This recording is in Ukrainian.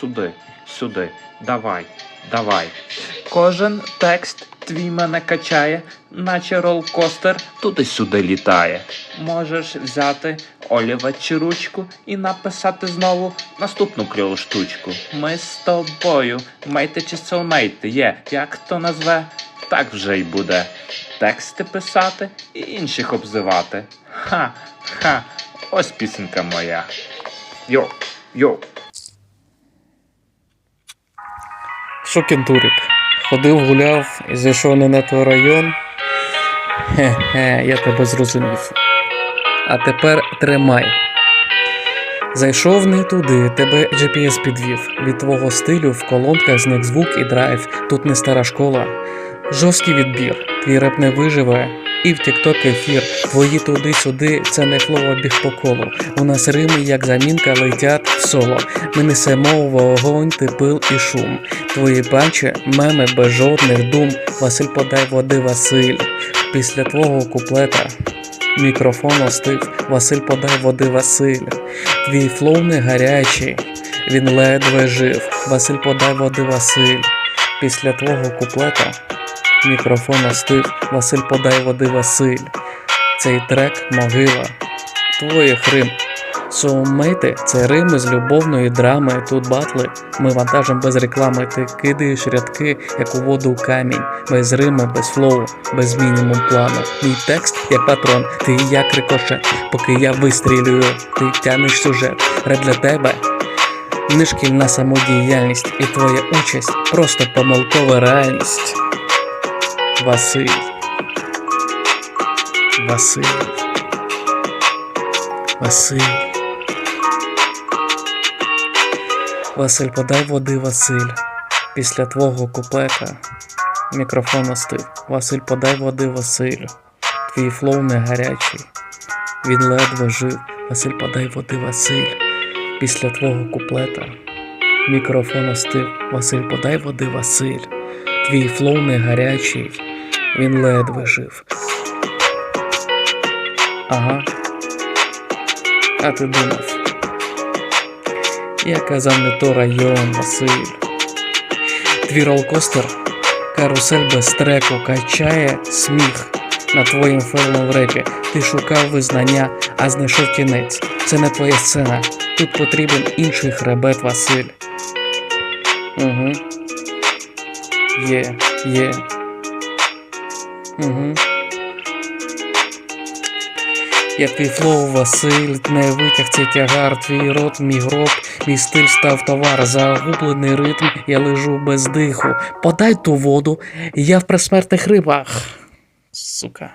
Сюди, сюди, давай, давай. Кожен текст твій мене качає, наче ролкостер туди-сюди літає. Можеш взяти олівець чи ручку і написати знову наступну кльову штучку. Ми з тобою, мейти чи соумейти, є, як хто назве, так вже й буде. Тексти писати і інших обзивати. Ха, ха, ось пісенька моя. Йо, йо. Що дурик. Ходив, гуляв і зайшов не на той район. Хе-хе, я тебе зрозумів. А тепер тримай. Зайшов не туди, тебе GPS підвів. Від твого стилю в колонках зник звук і драйв. Тут не стара школа. Жорсткий відбір, твій реп не виживе. І в TikTok ефір, твої туди-сюди, це не флоу біг по колу. У нас рими, як замінка, летять соло. Ми несемо вогонь, ти пил і шум. Твої панчі, меми без жодних дум. Василь подай води, Василь. Після твого куплета мікрофон остив. Василь подай води, Василь. Твій флоу не гарячий, він ледве жив. Василь подай води, Василь. Після твого куплета мікрофон остив. Василь подай води, Василь. Цей трек могила. Твоїх рим. Соумейти це рими з любовної драми. Тут батли. Ми вантажем без реклами. Ти кидаєш рядки, як у воду камінь. Без рими, без флоу, без мінімум плану. Мій текст як патрон, ти як рикошет. Поки я вистрілюю, ти тянеш сюжет. Ред для тебе не шкільна самодіяльність, і твоя участь просто помилкова реальність. Василь. Василь. Василь. Василь, подай води, Василь. Після твого куплета мікрофон остив. Василь, подай води, Василь. Твій флоу не гарячий. Він ледве жив. Василь, подай води, Василь. Після твого куплета мікрофон остив. Василь, подай води, Василь. Твій флоу не гарячий. Він ледве жив. Ага. А ти думав? Я казав не то район, Василь. Твій ролкостер, карусель без треку качає сміх на твоїм фейлом в репі. Ти шукав визнання, а знайшов кінець. Це не твоя сцена. Тут потрібен інший хребет, Василь. Угу. Є, є. Угу. Я твій флоу, Василь, не витяг цей тягар, твій рот, мій гроб, мій стиль став товар, загублений ритм, я лежу без диху. Подай ту воду, я в присмертних рибах. Сука.